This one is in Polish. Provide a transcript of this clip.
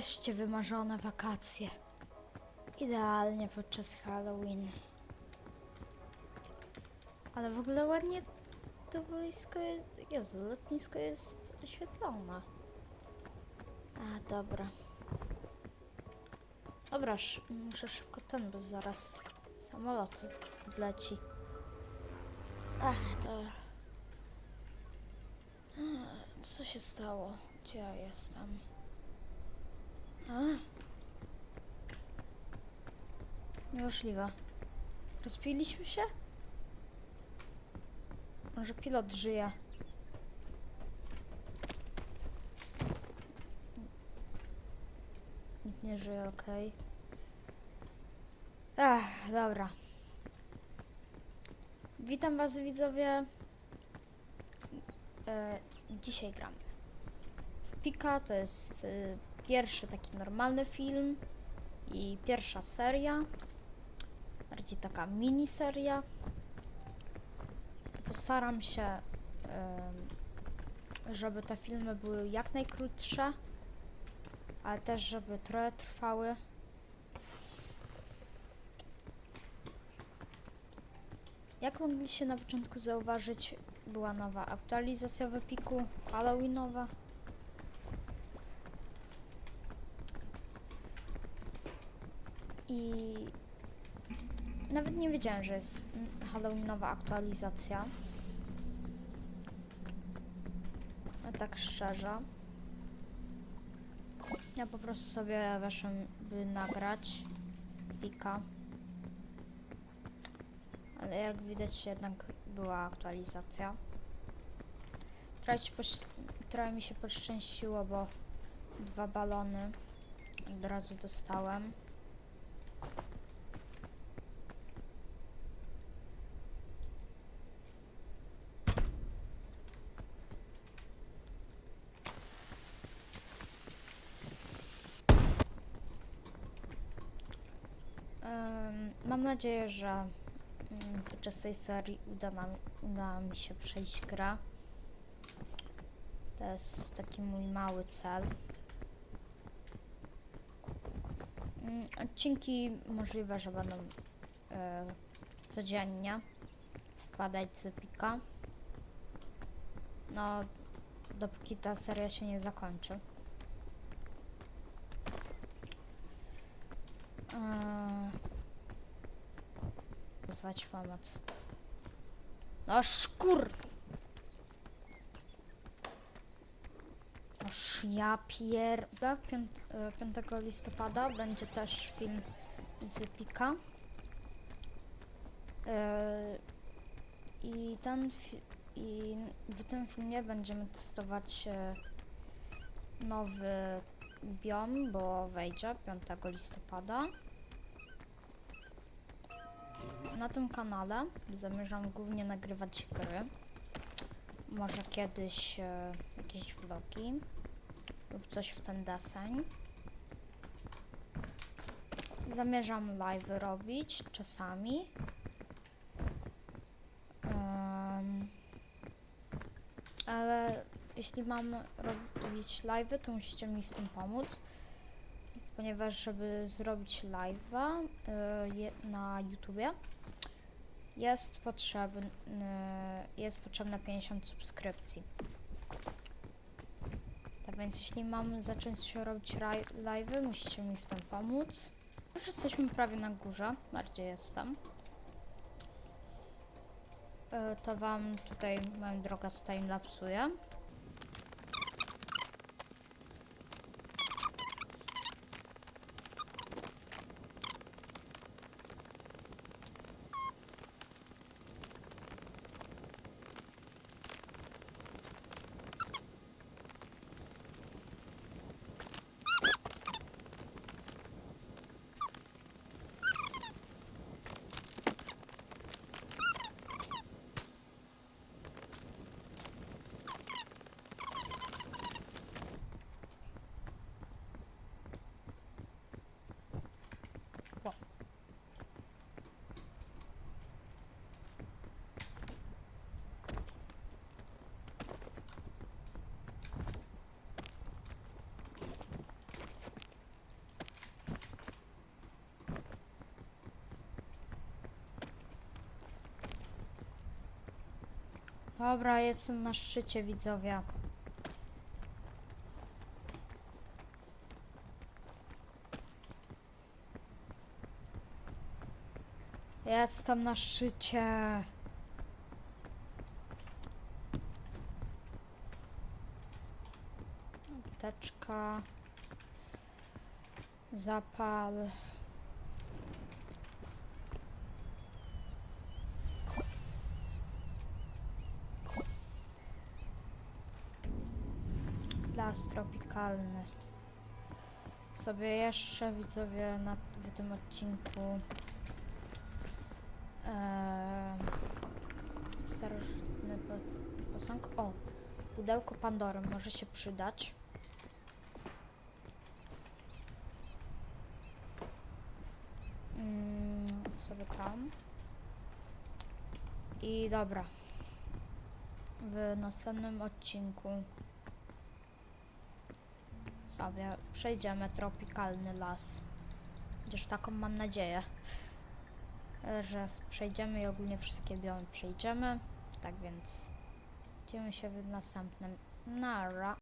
Wreszcie wymarzone wakacje. Idealnie podczas Halloween. Ale w ogóle ładnie to boisko jest. Jezu, lotnisko jest oświetlone. A, dobra. Dobra, sz- muszę szybko ten, bo zaraz samolot odleci. Ach, to... Co się stało? Gdzie ja jestem? Niemożliwe. Rozpiliśmy się? Może pilot żyje. Nikt nie żyje, okej. Ech, dobra. Witam was widzowie. E, dzisiaj gramy. W Pika to jest y, pierwszy taki normalny film i pierwsza seria. Bardziej taka miniseria. Postaram się, żeby te filmy były jak najkrótsze, ale też żeby trochę trwały. Jak mogliście na początku zauważyć, była nowa aktualizacja w Epiku, Halloweenowa. I nawet nie wiedziałem, że jest Halloweenowa aktualizacja. A tak szczerze. Ja po prostu sobie weszłem, by nagrać pika. Ale jak widać jednak była aktualizacja. Trochę mi się poszczęściło, bo dwa balony od razu dostałem. Mam nadzieję, że mm, podczas tej serii uda, nam, uda mi się przejść grę. To jest taki mój mały cel. Mm, Odcinki możliwe, że będą e, codziennie wpadać z Epika. No, dopóki ta seria się nie zakończy. Eee, Wezwać pomoc. No szkur! Noż ja pier... Da, piąt, e, 5 listopada będzie też film z Pika. E, I ten i w tym filmie będziemy testować e, nowy biom, bo wejdzie 5 listopada. Na tym kanale zamierzam głównie nagrywać gry. Może kiedyś e, jakieś vlogi lub coś w ten deseń. Zamierzam live robić czasami. Em, ale jeśli mam robić live, to musicie mi w tym pomóc. Ponieważ, żeby zrobić live'a y, na YouTubie, jest potrzebny, jest potrzebne 50 subskrypcji. Tak więc, jeśli mam zacząć robić live'y, musicie mi w tym pomóc. Już jesteśmy prawie na górze, bardziej jestem. Y, To wam tutaj moją drogę timelapsuję. Dobra, jestem na szczycie, widzowie. Jestem na szczycie. Apteczka. Zapal. Las tropikalny. Sobie jeszcze widzowie na, w tym odcinku em, starożytny po, posąg. O, pudełko Pandory może się przydać. Mm, sobie tam. I dobra. W następnym odcinku sobie przejdziemy tropikalny las. Chociaż taką mam nadzieję, że przejdziemy i ogólnie wszystkie biomy przejdziemy. Tak więc widzimy się w następnym. Nara.